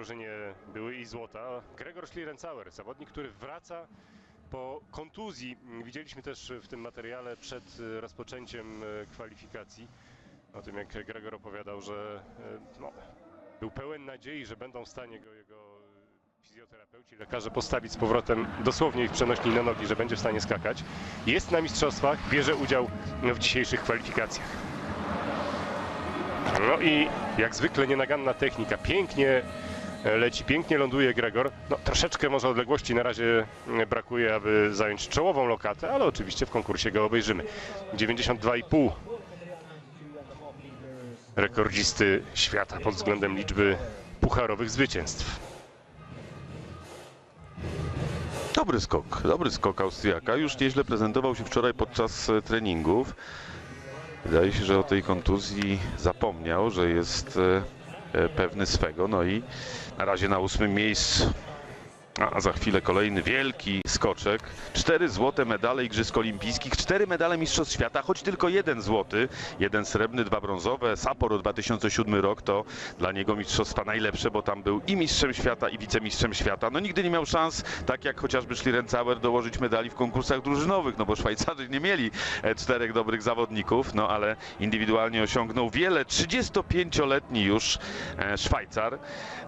drużynie były i złota. Gregor Schlierencauer, zawodnik, który wraca po kontuzji. Widzieliśmy też w tym materiale przed rozpoczęciem e, kwalifikacji o tym, jak Gregor opowiadał, że e, no, był pełen nadziei, że będą w stanie go jego fizjoterapeuci, lekarze postawić z powrotem dosłownie ich przenośni na nogi, że będzie w stanie skakać. Jest na mistrzostwach, bierze udział w dzisiejszych kwalifikacjach. No i jak zwykle nienaganna technika. Pięknie leci, pięknie ląduje Gregor. No troszeczkę może odległości na razie e, brakuje, aby zająć czołową lokatę, ale oczywiście w konkursie go obejrzymy. 92,5 rekordzisty świata pod względem liczby pucharowych zwycięstw. Dobry skok, dobry skok Austriaka. Już nieźle prezentował się wczoraj podczas e, treningów. Wydaje się, że o tej kontuzji zapomniał, że jest e, e, pewny swego. No i na razie na ósmym miejscu. A za chwilę kolejny wielki skoczek. Cztery złote medale Igrzysk Olimpijskich, cztery medale Mistrzostw Świata, choć tylko jeden złoty, jeden srebrny, dwa brązowe. Sapporo 2007 rok to dla niego mistrzostwa najlepsze, bo tam był i mistrzem świata, i wicemistrzem świata. No nigdy nie miał szans, tak jak chociażby Schlierencauer, dołożyć medali w konkursach drużynowych, no bo Szwajcarzy nie mieli e, czterech dobrych zawodników, no ale indywidualnie osiągnął wiele. 35-letni już e, Szwajcar,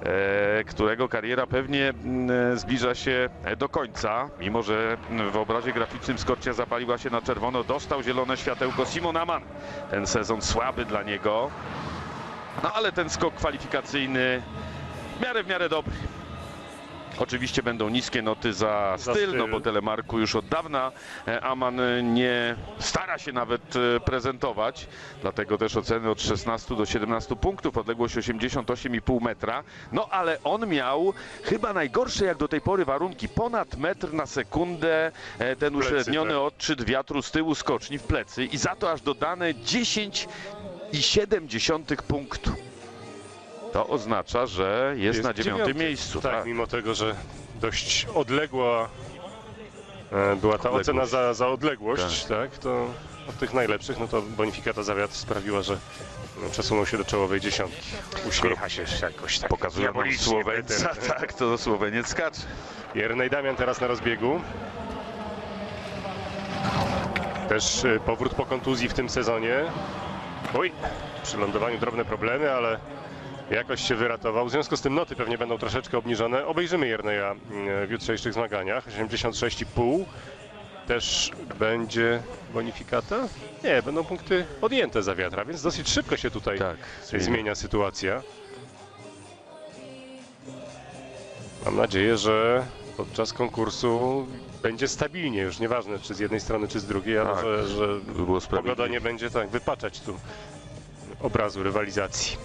e, którego kariera pewnie mm, zbliża się do końca, mimo że w obrazie graficznym skocznia zapaliła się na czerwono, dostał zielone światełko Simon Aman. Ten sezon słaby dla niego, no ale ten skok kwalifikacyjny w miarę w miarę dobry. Oczywiście będą niskie noty za Za styl, no bo telemarku już od dawna e, Aman e, nie stara się nawet e, prezentować, dlatego też oceny od 16 do 17 punktów, odległość 88,5 metra. No ale on miał chyba najgorsze jak do tej pory warunki, ponad metr na sekundę, ten Plecy, uśredniony tak. odczyt wiatru z tyłu skoczni w plecy i za to aż dodane 10,7 punktu. To oznacza, że jest, na dziewiątym dziewiąty. miejscu. Tak, tak. mimo tego, że dość odległa e, była ta Odległość. ocena za, za odległość, tak. to od tych najlepszych, no to bonifikata za wiatr sprawiła, że no, przesunął się do czołowej dziesiątki. Uśmiecha się jakoś tak Pokazują nam Słoweńca, Peter. tak, to Słoweniec skacze. Jernej Damian teraz na rozbiegu. Też e, powrót po kontuzji w tym sezonie. Oj, przy lądowaniu drobne problemy, ale jakoś się wyratował. W związku z tym noty pewnie będą troszeczkę obniżone. Obejrzymy Jerneja mm, w jutrzejszych zmaganiach. 86,5. Też będzie bonifikata? Nie, będą punkty odjęte za wiatra, więc dosyć szybko się tutaj Tak, zmienia sytuacja. Mam nadzieję, że podczas konkursu będzie stabilnie, już nieważne czy z jednej strony, czy z drugiej, ale Tak, że, że by pogoda nie będzie tak wypaczać tu obrazu rywalizacji.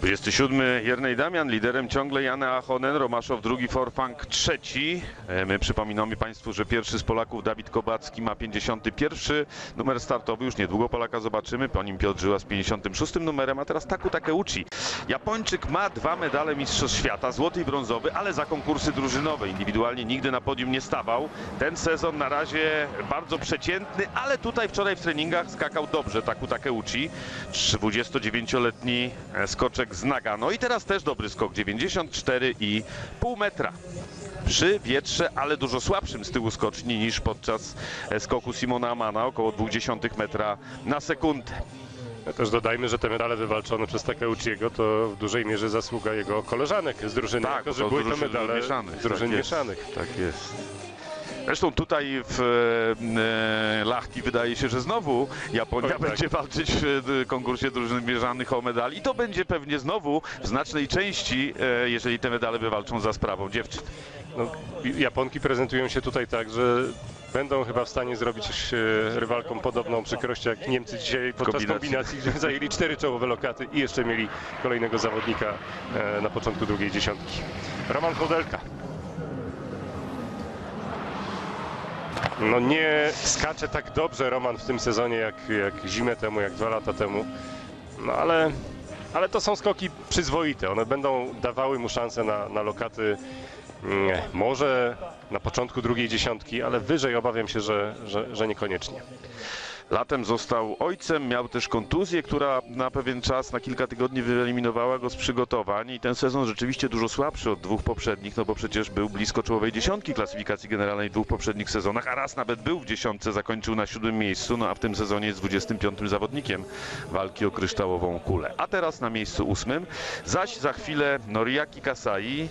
27 Jernej Damian, liderem ciągle Jana Achonen, Romaszow drugi, Forfang trzeci. E, My przypominamy Państwu, że pierwszy z Polaków Dawid Kobacki ma 51 numer startowy, już niedługo Polaka zobaczymy, po nim Piotr Żyła z 56 numerem, a teraz Taku Takeuchi. Japończyk ma dwa medale Mistrzostw Świata, złoty i brązowy, ale za konkursy drużynowe. Indywidualnie nigdy na podium nie stawał. Ten sezon na razie bardzo przeciętny, ale tutaj wczoraj w treningach skakał dobrze Taku Takeuchi. 29-letni skoczek z Nagano i teraz też dobry skok, 94,5 metra. Przy wietrze, ale dużo słabszym z tyłu skoczni niż podczas skoku Simona Amana, około 0,2 metra na sekundę. Też dodajmy, że te medale wywalczone przez Takeuchiego to w dużej mierze zasługa jego koleżanek z drużyny, Tak, jako że były to medale mieszanych, z drużyn tak jest. mieszanych. Tak jest. Zresztą tutaj w e, Lahti wydaje się, że znowu Japonia Oj, tak. będzie walczyć w e, konkursie drużyn mierzanych o medali i to będzie pewnie znowu w znacznej części, e, jeżeli te medale wywalczą za sprawą dziewczyn. No, Japonki prezentują się tutaj tak, że będą chyba w stanie zrobić e, rywalkom podobną przykrość jak Niemcy dzisiaj podczas Kombinacji. kombinacji, zajęli cztery czołowe lokaty i jeszcze mieli kolejnego zawodnika e, na początku drugiej dziesiątki. Roman Kodelka. No nie skacze tak dobrze Roman w tym sezonie jak, jak zimę temu, jak dwa lata temu. No ale, ale to są skoki przyzwoite. One będą dawały mu szansę na, na lokaty nie, może na początku drugiej dziesiątki, ale wyżej obawiam się, że, że, że niekoniecznie. Latem został ojcem, miał też kontuzję, która na pewien czas, na kilka tygodni wyeliminowała go z przygotowań i ten sezon rzeczywiście dużo słabszy od dwóch poprzednich, no bo przecież był blisko czołowej dziesiątki klasyfikacji generalnej w dwóch poprzednich sezonach, a raz nawet był w dziesiątce, zakończył na siódmym miejscu, no a w tym sezonie jest 25 zawodnikiem walki o kryształową kulę. A teraz na miejscu ósmym, zaś za chwilę Noriaki Kasai.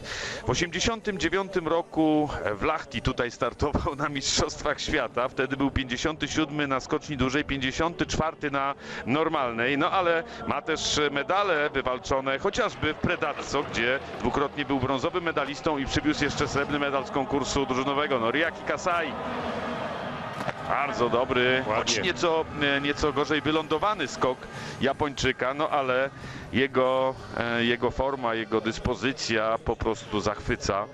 W 89 roku w tutaj startował na Mistrzostwach Świata, wtedy był 57 na skoczni dłużej, 54 na normalnej, no ale ma też medale wywalczone chociażby w Predazzo, gdzie dwukrotnie był brązowym medalistą i przywiózł jeszcze srebrny medal z konkursu drużynowego. Noriaki Kasai. Bardzo dobry, choć Ładnie. nieco, e, nieco gorzej wylądowany skok Japończyka, no ale jego, e, jego forma, jego dyspozycja po prostu zachwyca.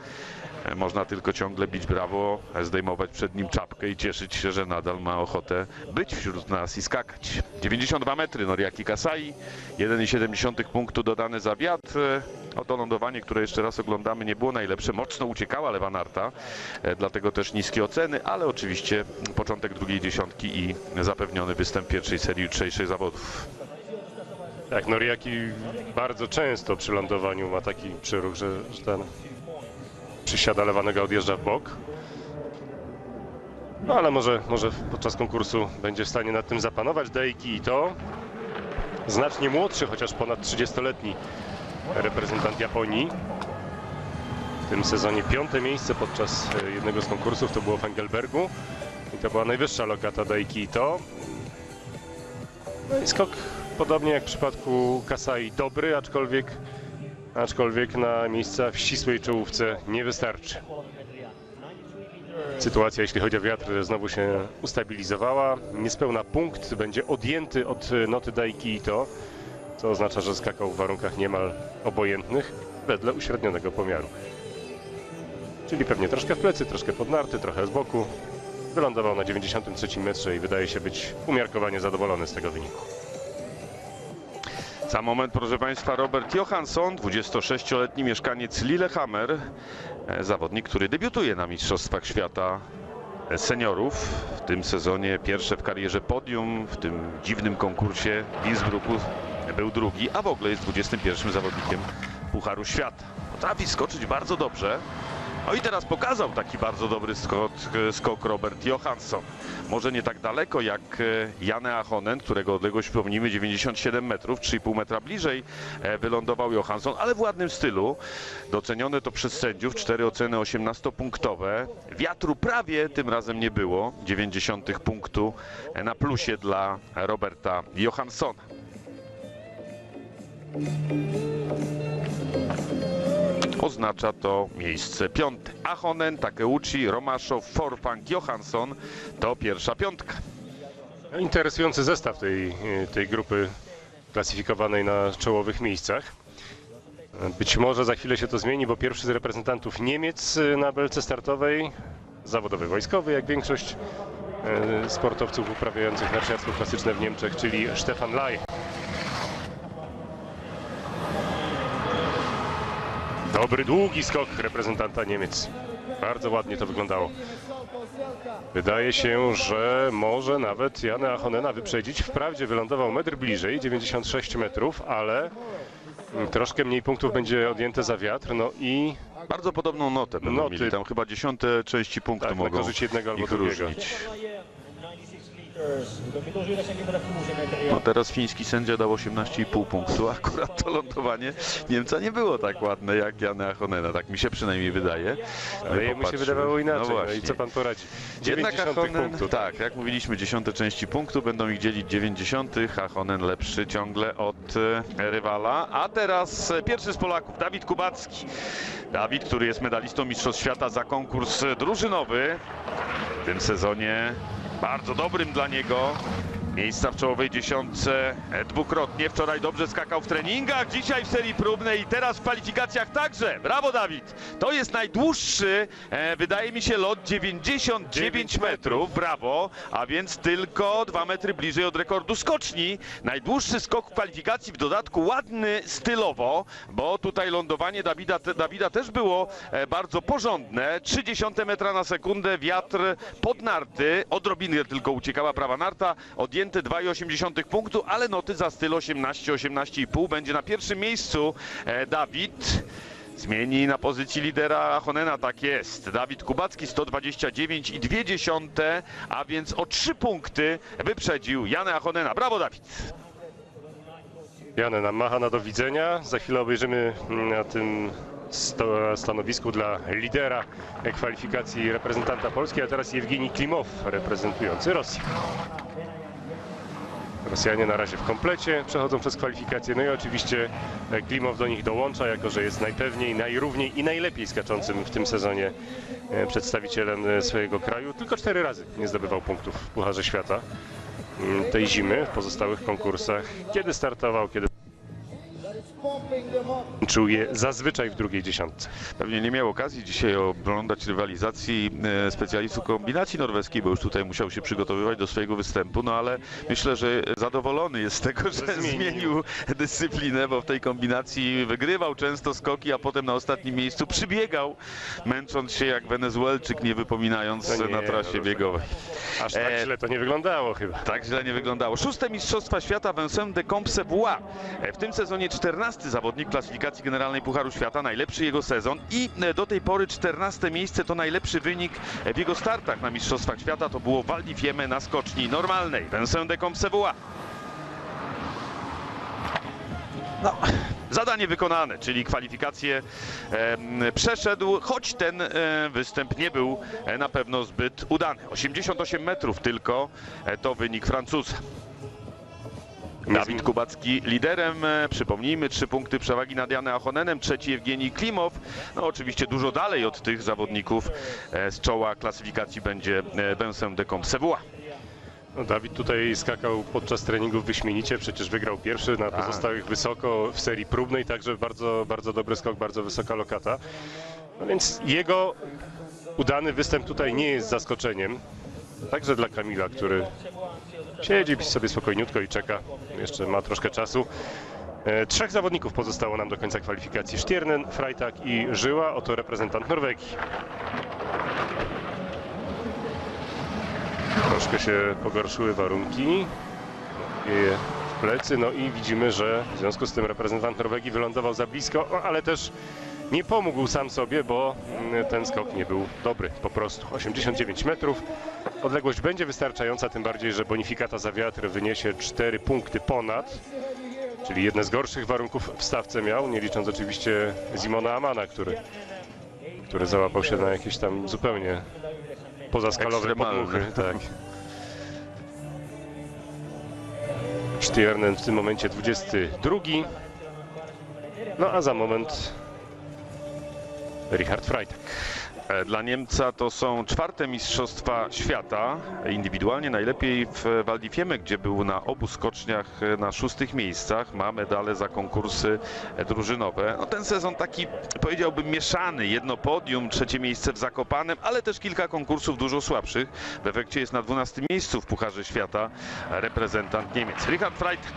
E, Można tylko ciągle bić brawo, e, zdejmować przed nim czapkę i cieszyć się, że nadal ma ochotę być wśród nas i skakać. 92 metry Noriaki Kasai, 1,7 punktu dodane za wiatr. E, No to lądowanie, które jeszcze raz oglądamy, nie było najlepsze. Mocno uciekała lewa narta, dlatego też niskie oceny, ale oczywiście początek drugiej dziesiątki i zapewniony występ pierwszej serii jutrzejszych zawodów. Tak, Noriaki bardzo często przy lądowaniu ma taki przyruch, że, że ten przysiada lewa noga odjeżdża w bok. No ale może, może podczas konkursu będzie w stanie nad tym zapanować. Deiki i to znacznie młodszy, chociaż ponad 30-letni reprezentant Japonii. W tym sezonie piąte miejsce podczas e, jednego z konkursów to było w Engelbergu. I to była najwyższa lokata Deiki i to. No i skok podobnie jak w przypadku Kasai dobry, aczkolwiek, aczkolwiek na miejsca w ścisłej czołówce nie wystarczy. Sytuacja, jeśli chodzi o wiatr, znowu się ustabilizowała. Niespełna punkt będzie odjęty od noty Daiki Ito, co oznacza, że skakał w warunkach niemal obojętnych wedle uśrednionego pomiaru. Czyli pewnie troszkę w plecy, troszkę pod narty, trochę z boku. Wylądował na 93 metrze i wydaje się być umiarkowanie zadowolony z tego wyniku. Za moment, proszę Państwa, Robert Johansson, 26-letni mieszkaniec Lillehammer, e, zawodnik, który debiutuje na Mistrzostwach Świata seniorów. W tym sezonie pierwsze w karierze podium, w tym dziwnym konkursie w Innsbrucku był drugi, a w ogóle jest 21 zawodnikiem Pucharu Świata. Potrafi skoczyć bardzo dobrze. No i teraz pokazał taki bardzo dobry skok, skok Robert Johansson. Może nie tak daleko jak e, Janne Ahonen, którego odległość przypomnijmy 97 metrów, 3,5 metra bliżej e, wylądował Johansson, ale w ładnym stylu. Docenione to przez sędziów, cztery oceny 18-punktowe. Wiatru prawie tym razem nie było, 90 punktu e, na plusie dla Roberta Johanssona. Oznacza to miejsce piąte. Ahonen, Takeuchi, Romaszow, Forfang, Johansson to pierwsza piątka. Interesujący zestaw tej, tej grupy klasyfikowanej na czołowych miejscach. Być może za chwilę się to zmieni, bo pierwszy z reprezentantów Niemiec na belce startowej, zawodowy wojskowy, jak większość e, sportowców uprawiających narciarstwo klasyczne w Niemczech, czyli Stefan Laj. Dobry, długi skok reprezentanta Niemiec. Bardzo ładnie to wyglądało. Wydaje się, że może nawet Janę Achonena wyprzedzić. Wprawdzie wylądował metr bliżej, 96 metrów, ale troszkę mniej punktów będzie odjęte za wiatr. No i Bardzo podobną notę będą Noty. mieli. Tam chyba dziesiąte części punktu tak, na mogą korzyść jednego albo drugiego. różnić. No teraz fiński sędzia dał 18,5 punktu. Akurat to lądowanie Niemca nie było tak ładne jak Jana Achonena. Tak mi się przynajmniej wydaje. No Ale jemu się wydawało inaczej. No No, i właśnie. co pan poradzi? Jednak 90 Ahonen, punktów. tak, jak mówiliśmy, dziesiąte części punktu, będą ich dzielić 90. Ahonen lepszy ciągle od e, rywala. A teraz e, pierwszy z Polaków, Dawid Kubacki. Dawid, który jest medalistą Mistrzostw Świata za konkurs e, drużynowy. W tym sezonie bardzo dobrym dla niego. Miejsca w czołowej dziesiątce e, dwukrotnie. Wczoraj dobrze skakał w treningach, dzisiaj w serii próbnej i teraz w kwalifikacjach także. Brawo Dawid! To jest najdłuższy, e, wydaje mi się, lot 99 metrów. Brawo! A więc tylko 2 metry bliżej od rekordu skoczni. Najdłuższy skok w kwalifikacji, w dodatku ładny stylowo, bo tutaj lądowanie Dawida, Dawida też było e, bardzo porządne. 0,3 metra na sekundę, wiatr pod narty, odrobinę tylko uciekała prawa narta, odjęta odjęte 2,8 punktu, ale noty za styl 18, 18,5. Będzie na pierwszym miejscu e, Dawid. Zmieni na pozycji lidera Honena, tak jest. Dawid Kubacki 129,2, a więc o 3 punkty wyprzedził Janę Achonena. Brawo Dawid! Janę nam macha na do widzenia. Za chwilę obejrzymy mm, na tym stanowisku dla lidera kwalifikacji reprezentanta Polski, a teraz Jewgeni Klimow reprezentujący Rosję. Rosjanie na razie w komplecie przechodzą przez kwalifikacje, no i oczywiście e, Klimow do nich dołącza, jako że jest najpewniej, najrówniej i najlepiej skaczącym w tym sezonie e, przedstawicielem e, swojego kraju. Tylko cztery razy nie zdobywał punktów w Pucharze Świata mm, tej zimy w pozostałych konkursach. Kiedy startował, kiedy czuł je zazwyczaj w drugiej dziesiątce. Pewnie nie miał okazji dzisiaj oglądać rywalizacji e, specjalistów kombinacji norweskiej, bo już tutaj musiał się przygotowywać do swojego występu, no ale myślę, że zadowolony jest z tego, że zmienił. zmienił dyscyplinę, bo w tej kombinacji wygrywał często skoki, a potem na ostatnim miejscu przybiegał, męcząc się jak Wenezuelczyk, nie wypominając No nie, na no trasie proszę. biegowej. Aż tak E, źle to nie wyglądało chyba. Tak źle nie wyglądało. Szóste Mistrzostwa Świata Vincent de Compsevoi. W tym sezonie 14 zawodnik klasyfikacji generalnej Pucharu Świata, najlepszy jego sezon i e, do tej pory 14 miejsce to najlepszy wynik w jego startach na Mistrzostwach Świata. To było Val na skoczni normalnej. Vincent de Compsevoi. No, zadanie wykonane, czyli kwalifikacje em, przeszedł, choć ten e, występ nie był e, na pewno zbyt udany. 88 metrów tylko e, to wynik Francuza. Dawid Kubacki liderem, przypomnijmy, trzy punkty przewagi nad Janem Achonenem, trzeci Jewgeni Klimow. No oczywiście dużo dalej od tych zawodników e, z czoła klasyfikacji będzie e, Vincent de Compsevoi. No, Dawid tutaj skakał podczas treningów wyśmienicie, przecież wygrał pierwszy, na Tak. pozostałych wysoko w serii próbnej, także bardzo, bardzo dobry skok, bardzo wysoka lokata. No więc jego udany występ tutaj nie jest zaskoczeniem. Także dla Kamila, który siedzi sobie spokojniutko i czeka. Jeszcze ma troszkę czasu. E, Trzech zawodników pozostało nam do końca kwalifikacji. Stiernen, Freitag i Żyła. Oto reprezentant Norwegii. Troszkę się pogorszyły warunki. Wieje w plecy, no i widzimy, że w związku z tym reprezentant Norwegii wylądował za blisko, ale też nie pomógł sam sobie, bo mm, ten skok nie był dobry po prostu. 89 metrów. Odległość będzie wystarczająca, tym bardziej, że bonifikata za wiatr wyniesie 4 punkty ponad, czyli jedne z gorszych warunków w stawce miał, nie licząc oczywiście Zimona Amana, który, który załapał się na jakieś tam zupełnie pozaskalowe podmuchy. Tak. Stiernen w tym momencie 22. No a za moment Richard Freitag. E, Dla Niemca to są czwarte Mistrzostwa Świata. Indywidualnie najlepiej w Val gdzie był na obu skoczniach e, na szóstych miejscach. Ma medale za konkursy e, drużynowe. No, ten sezon taki powiedziałbym mieszany. Jedno podium, trzecie miejsce w Zakopanem, ale też kilka konkursów dużo słabszych. W efekcie jest na 12 miejscu w Pucharze Świata reprezentant Niemiec. Richard Freitag.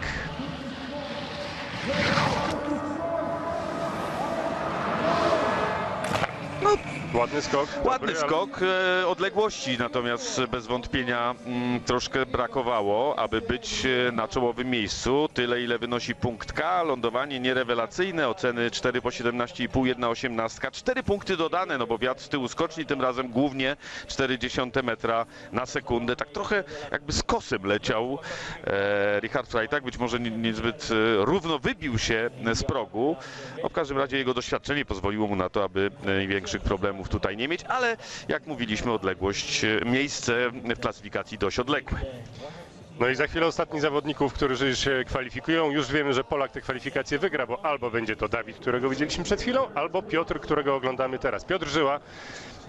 Ładny skok. Ładny dobry, ale- skok e, odległości, natomiast bez wątpienia mm, troszkę brakowało, aby być e, na czołowym miejscu. Tyle, ile wynosi punkt K. Lądowanie nierewelacyjne, oceny 4 po 17,5, 1 18. 4 punkty dodane, no bo wiatr z tyłu skoczni, tym razem głównie 0,4 metra na sekundę. Tak trochę jakby z kosem leciał e, Richard Freitag. Być może nie- niezbyt e, równo wybił się z progu. No, w każdym razie jego doświadczenie pozwoliło mu na to, aby e, większych problemów tutaj nie mieć, ale jak mówiliśmy, odległość, e, miejsce w klasyfikacji dość odległe. No i za chwilę ostatni zawodników, którzy się kwalifikują. Już wiemy, że Polak te kwalifikacje wygra, bo albo będzie to Dawid, którego widzieliśmy przed chwilą, albo Piotr, którego oglądamy teraz. Piotr Żyła,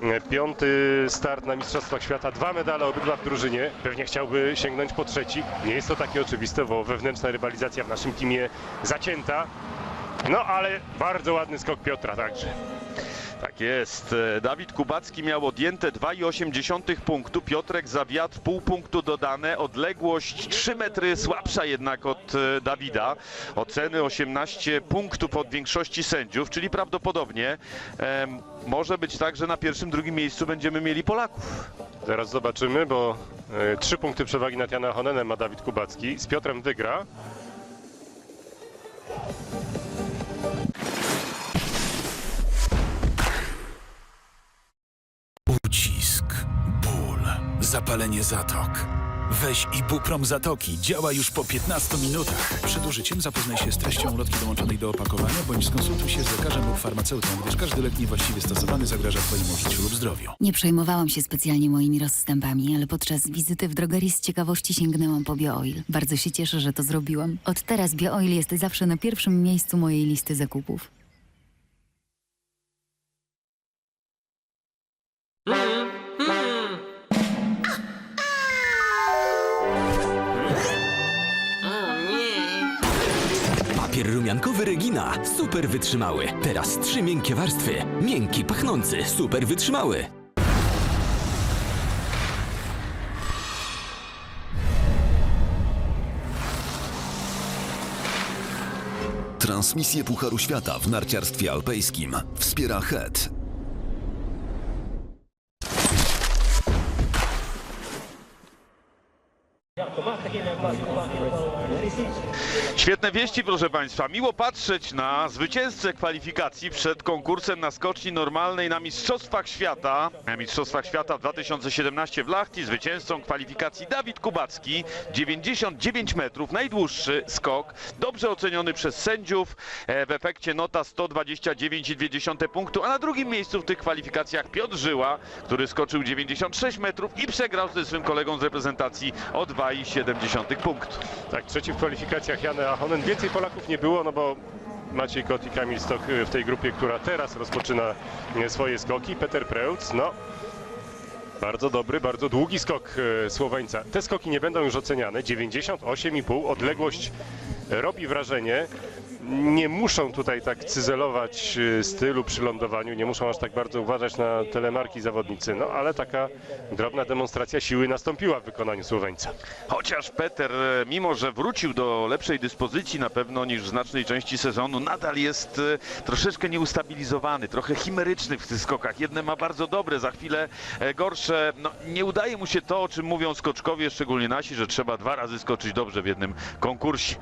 e, piąty start na Mistrzostwach Świata, dwa medale obydwa w drużynie. Pewnie chciałby sięgnąć po trzeci. Nie jest to takie oczywiste, bo wewnętrzna rywalizacja w naszym teamie zacięta. No ale bardzo ładny skok Piotra także. Tak jest. E, Dawid Kubacki miał odjęte 2,8 punktu. Piotrek za wiatr pół punktu dodane. Odległość 3 metry słabsza jednak od e, Dawida. Oceny 18 punktów od większości sędziów, czyli prawdopodobnie em, może być tak, że na pierwszym, drugim miejscu będziemy mieli Polaków. Zaraz zobaczymy, bo E, Trzy punkty przewagi nad Jana Honenem ma Dawid Kubacki. Z Piotrem wygra. Zapalenie zatok. Weź Ibuprom Zatoki. Działa już po 15 minutach. Przed użyciem zapoznaj się z treścią ulotki dołączonej do opakowania bądź skonsultuj się z lekarzem lub farmaceutą, gdyż każdy lek niewłaściwie stosowany zagraża Twojemu życiu lub zdrowiu. Nie przejmowałam się specjalnie moimi rozstępami, ale podczas wizyty w drogerii z ciekawości sięgnęłam po BioOil. Bardzo się cieszę, że to zrobiłam. Od teraz BioOil jest zawsze na pierwszym miejscu mojej listy zakupów. Papier rumiankowy Regina. Super wytrzymały. Teraz trzy miękkie warstwy. Miękki, pachnący. Super wytrzymały. Transmisję Pucharu Świata w narciarstwie alpejskim wspiera HET. Świetne wieści, proszę Państwa. Miło patrzeć na zwycięzcę kwalifikacji przed konkursem na skoczni normalnej na Mistrzostwach Świata. Na Mistrzostwach Świata w 2017 w Lachti zwycięzcą kwalifikacji Dawid Kubacki. 99 metrów, najdłuższy skok. Dobrze oceniony przez sędziów. E, W efekcie nota 129,2 punktu. A na drugim miejscu w tych kwalifikacjach Piotr Żyła, który skoczył 96 metrów i przegrał ze swym kolegą z reprezentacji o 2,7 punkt. Tak, trzeci w kwalifikacjach Jan Ahonen. Więcej Polaków nie było, no bo Maciej Kot i Kamil Stok y, w tej grupie, która teraz rozpoczyna y, swoje skoki. Peter Preutz, no bardzo dobry, bardzo długi skok y, Słoweńca. Te skoki nie będą już oceniane. 98,5, odległość robi wrażenie. Nie muszą tutaj tak cyzelować y, stylu przy lądowaniu, nie muszą aż tak bardzo uważać na telemarki zawodnicy, no ale taka drobna demonstracja siły nastąpiła w wykonaniu Słoweńca. Chociaż Peter, e, mimo że wrócił do lepszej dyspozycji na pewno niż w znacznej części sezonu, nadal jest e, troszeczkę nieustabilizowany, trochę chimeryczny w tych skokach. Jedne ma bardzo dobre, za chwilę e, gorsze. No, nie udaje mu się to, o czym mówią skoczkowie, szczególnie nasi, że trzeba dwa razy skoczyć dobrze w jednym konkursie.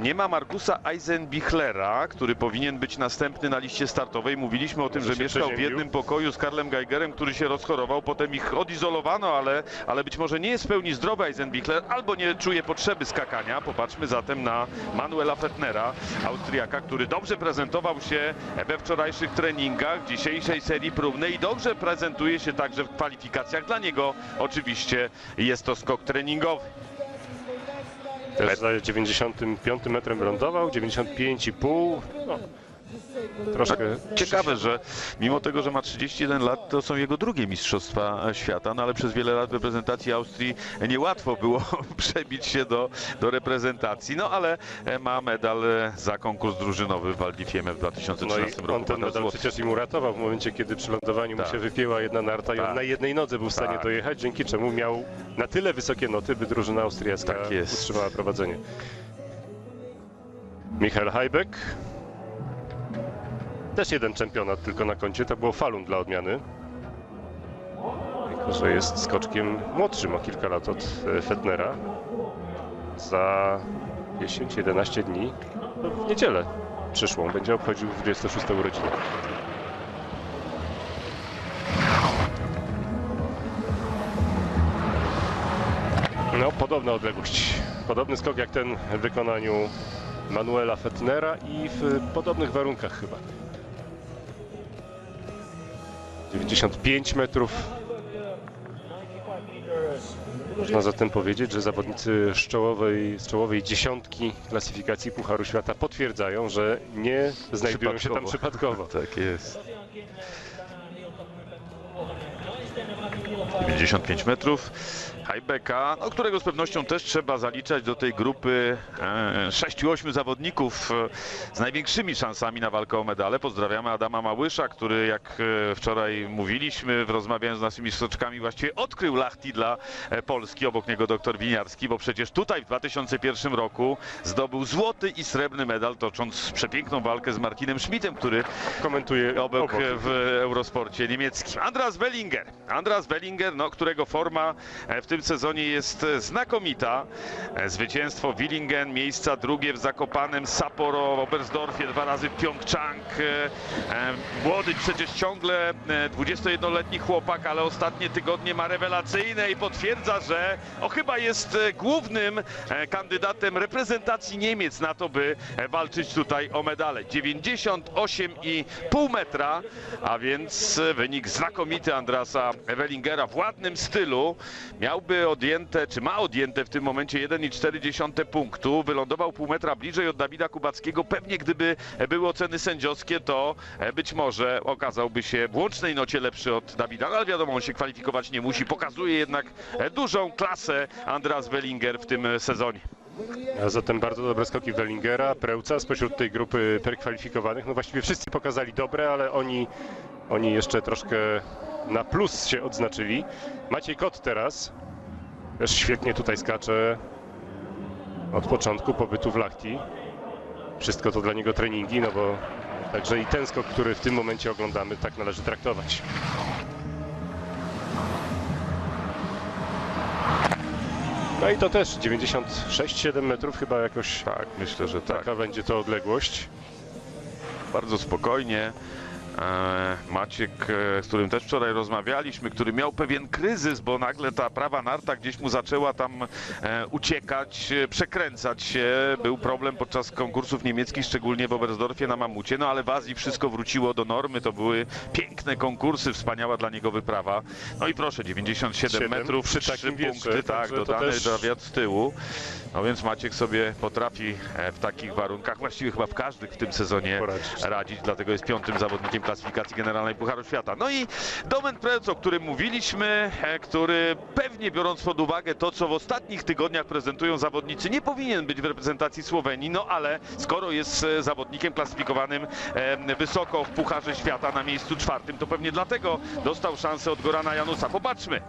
Nie ma Markusa Eisenbichlera, który powinien być następny na liście startowej. Mówiliśmy o tym, że mieszkał w jednym pokoju z Karlem Geigerem, który się rozchorował, potem ich odizolowano, ale, ale być może nie jest w pełni zdrowy Eisenbichler, albo nie czuje potrzeby skakania. Popatrzmy zatem na Manuela Fettnera, Austriaka, który dobrze prezentował się we wczorajszych treningach, w dzisiejszej serii próbnej i dobrze prezentuje się także w kwalifikacjach. Dla niego oczywiście jest to skok treningowy. Też za 95 metrem lądował, 95,5. No, troszkę Ciekawe, że mimo tego, że ma 31 lat, to są jego drugie mistrzostwa świata, no ale przez wiele lat w reprezentacji Austrii niełatwo było przebić się do, do reprezentacji, no ale e, ma medal za konkurs drużynowy w Waldifieme w No 2013 i on roku. ten medal złoty. przecież im uratował w momencie, kiedy przy lądowaniu mu Tak. się wypięła jedna narta i Tak. on na jednej nodze był w stanie Tak. dojechać, dzięki czemu miał na tyle wysokie noty, by drużyna austriacka Tak jest. utrzymała prowadzenie. Michael Hajbek. Też jeden czempionat tylko na koncie, to było Falun dla odmiany. Jako, że jest skoczkiem młodszym o kilka lat od e, Fettnera. Za 10-11 dni, no w niedzielę przyszłą, będzie obchodził 26 urodziny. No, podobna odległość. Podobny skok jak ten w wykonaniu Manuela Fettnera i w podobnych warunkach chyba. 95 metrów. Można zatem powiedzieć, że zawodnicy z czołowej, z czołowej dziesiątki klasyfikacji Pucharu Świata potwierdzają, że nie znajdują się tam przypadkowo. Tak jest. 95 metrów. Hajbeka, no, którego z pewnością też trzeba zaliczać do tej grupy e, 6-8 zawodników e, z największymi szansami na walkę o medale. Pozdrawiamy Adama Małysza, który jak e, wczoraj mówiliśmy, w rozmawiając z naszymi skoczkami, właściwie odkrył Lachti dla e, Polski. Obok niego doktor Winiarski, bo przecież tutaj w 2001 roku zdobył złoty i srebrny medal, tocząc przepiękną walkę z Martinem Schmidtem, który Komentuje obok obok. w Eurosporcie niemieckim. Andras Wellinger. Andras Wellinger, no, którego forma e, w tym tym sezonie jest e, znakomita. E, Zwycięstwo Willingen, miejsca drugie w Zakopanem, Sapporo, Oberstdorfie, dwa razy Pyeongchang. E, Młody przecież ciągle e, 21-letni chłopak, ale ostatnie tygodnie ma rewelacyjne i potwierdza, że o, chyba jest głównym kandydatem reprezentacji Niemiec na to, by walczyć tutaj o medale. 98,5 metra, a więc wynik znakomity Andrasa Ewelingera w ładnym stylu. Miałby odjęte, czy ma odjęte w tym momencie 1,4 punktu. Wylądował pół metra bliżej od Dawida Kubackiego. Pewnie gdyby były oceny sędziowskie, to być może okazałby się w łącznej nocie lepszy od Dawida, no ale wiadomo, on się kwalifikować nie musi. Pokazuje jednak dużą klasę Andras Wellinger w tym sezonie. A zatem bardzo dobre skoki Wellingera, Preuca spośród tej grupy prekwalifikowanych. No właściwie wszyscy pokazali dobre, ale oni, oni jeszcze troszkę na plus się odznaczyli. Maciej Kot teraz też świetnie tutaj skacze od początku pobytu w Lachti. Wszystko to dla niego treningi, no bo także i ten skok, który w tym momencie oglądamy, tak należy traktować. No i to też 96-7 metrów chyba jakoś Tak, myślę, że tak. taka będzie to odległość. bardzo spokojnie. E, Maciek, e, z którym też wczoraj rozmawialiśmy, który miał pewien kryzys, bo nagle ta prawa narta gdzieś mu zaczęła tam e, uciekać, przekręcać się. Był problem podczas konkursów niemieckich, szczególnie w Oberstdorfie na Mamucie, no ale w Azji wszystko wróciło do normy. To były piękne konkursy, wspaniała dla niego wyprawa. No i proszę, 97 Siedem metrów, przy trzy takim punkty, wietrze, tak, dodane też- z tyłu. No więc Maciek sobie potrafi w takich warunkach, właściwie chyba w każdych w tym sezonie radzić, dlatego jest piątym zawodnikiem klasyfikacji generalnej Pucharu Świata. No i Domen Prec, o którym mówiliśmy, e, który pewnie biorąc pod uwagę to, co w ostatnich tygodniach prezentują zawodnicy, nie powinien być w reprezentacji Słowenii, no ale skoro jest e, zawodnikiem klasyfikowanym e, wysoko w Pucharze Świata na miejscu czwartym, to pewnie dlatego dostał szansę od Gorana Janusa. Popatrzmy.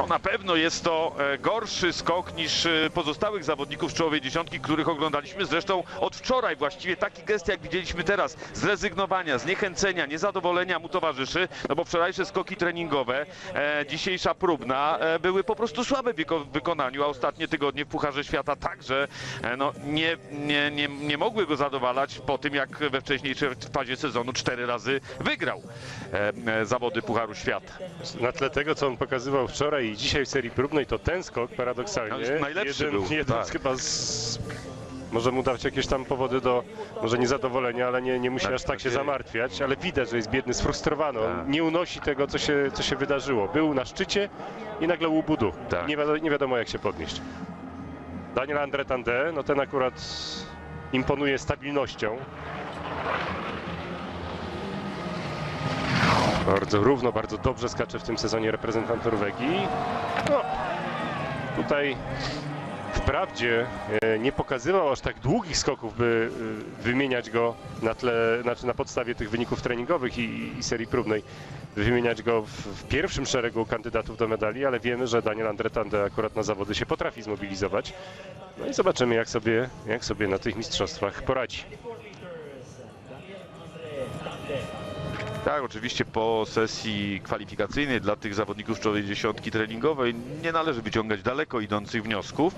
No na pewno jest to e, gorszy skok niż e, pozostałych zawodników czołowej dziesiątki, których oglądaliśmy. Zresztą od wczoraj właściwie taki gest, jak widzieliśmy teraz, zrezygnowania, zniechęcenia, niezadowolenia mu towarzyszy, no bo wczorajsze skoki treningowe, e, dzisiejsza próbna e, były po prostu słabe w wyko- w wykonaniu, a ostatnie tygodnie w Pucharze Świata także e, no, nie, nie, nie, nie mogły go zadowalać po tym, jak we wcześniejszej fazie sezonu cztery razy wygrał e, zawody Pucharu Świata. Na tle tego, co on pokazywał wczoraj i dzisiaj w serii próbnej, to ten skok paradoksalnie No, najlepszy jeden, był, jeden tak. chyba z... Może mu dać jakieś tam powody do, może niezadowolenia, ale nie, nie musi Tak, aż tak się nadzieję. zamartwiać, ale widać, że jest biedny, sfrustrowany. Tak. nie unosi tego, co się, co się wydarzyło. Był na szczycie i nagle łubudu. Tak. Nie, wiadomo, nie wiadomo, jak się podnieść. Daniel Andre Tande, no ten akurat imponuje stabilnością. Bardzo równo, bardzo dobrze skacze w tym sezonie reprezentant Norwegii. No, tutaj wprawdzie e, nie pokazywał aż tak długich skoków, by e, wymieniać go na tle, znaczy na podstawie tych wyników treningowych i, i serii próbnej, wymieniać go w, w pierwszym szeregu kandydatów do medali, ale wiemy, że Daniel Andretande akurat na zawody się potrafi zmobilizować. No i zobaczymy, jak sobie, jak sobie na tych mistrzostwach poradzi. Tak, oczywiście po sesji kwalifikacyjnej dla tych zawodników czołowej dziesiątki treningowej nie należy wyciągać daleko idących wniosków,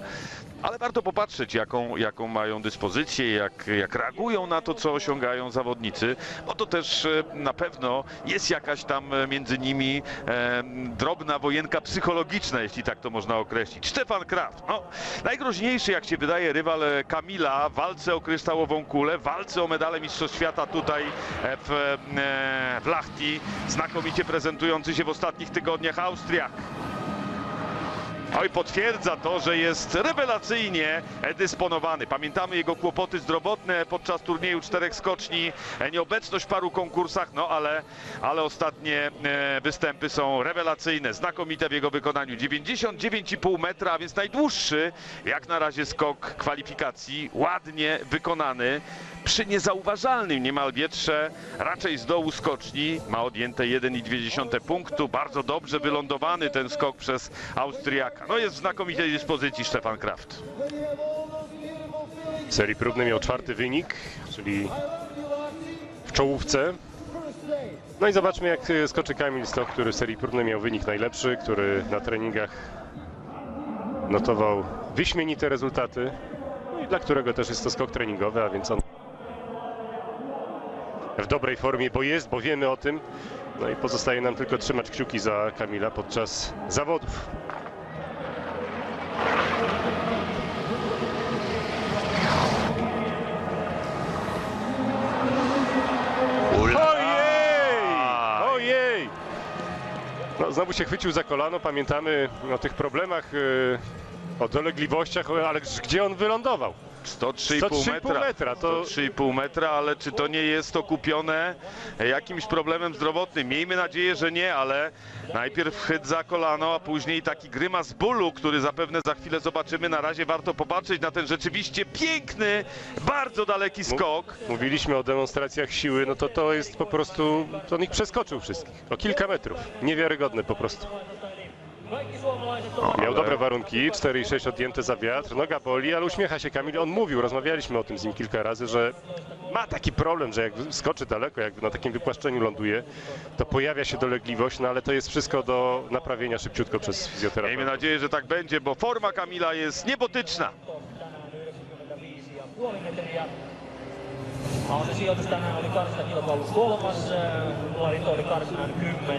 ale warto popatrzeć, jaką, jaką mają dyspozycję, jak, jak reagują na to, co osiągają zawodnicy, bo to też e, na pewno jest jakaś tam e, między nimi e, drobna wojenka psychologiczna, jeśli tak to można określić. Stefan Kraft, no, najgroźniejszy, jak się wydaje, rywal e, Kamila w walce o kryształową kulę, walce o medale Mistrzostw Świata tutaj w, e, w Lachti, znakomicie prezentujący się w ostatnich tygodniach Austriak. Oj, potwierdza to, że jest rewelacyjnie dysponowany. Pamiętamy jego kłopoty zdrowotne podczas turnieju czterech skoczni, nieobecność w paru konkursach, no ale, ale ostatnie e, występy są rewelacyjne, znakomite w jego wykonaniu. 99,5 metra, a więc najdłuższy jak na razie skok kwalifikacji, ładnie wykonany. Przy niezauważalnym niemal wietrze, raczej z dołu skoczni, ma odjęte 1,2 punktu. Bardzo dobrze wylądowany ten skok przez Austriaka. No jest w znakomitej dyspozycji Stefan Kraft. W serii próbnej miał czwarty wynik, czyli w czołówce. No i zobaczmy jak y, skoczy Kamil Stoch, który w serii próbnej miał wynik najlepszy, który na treningach notował wyśmienite rezultaty no i dla którego też jest to skok treningowy, a więc on w dobrej formie, bo jest, bo wiemy o tym. No i pozostaje nam tylko trzymać kciuki za Kamila podczas zawodów. Znowu się chwycił za kolano. Pamiętamy o tych problemach, yy, o dolegliwościach, ale gdzie on wylądował? 103,5 103,5 metra. metra, to- 103,5 metra, ale czy to nie jest okupione jakimś problemem zdrowotnym? Miejmy nadzieję, że nie, ale najpierw chyt za kolano, a później taki grymas bólu, który zapewne za chwilę zobaczymy. Na razie warto popatrzeć na ten rzeczywiście piękny, bardzo daleki skok. Mówiliśmy o demonstracjach siły, no to to jest po prostu, to on ich przeskoczył wszystkich. O kilka metrów. Niewiarygodne po prostu. Miał dobre warunki, 4,6 odjęte za wiatr, noga boli, ale uśmiecha się Kamil. On mówił, rozmawialiśmy o tym z nim kilka razy, że ma taki problem, że jak skoczy daleko, jak na takim wypłaszczeniu ląduje, to pojawia się dolegliwość, no ale to jest wszystko do naprawienia szybciutko przez Miejmy fizjoterapeutę. nadzieję, że tak będzie, bo forma Kamila jest niebotyczna. se sijoitus tänään oli karsita kilpailussa kolmas, Larinto oli karsinan 10.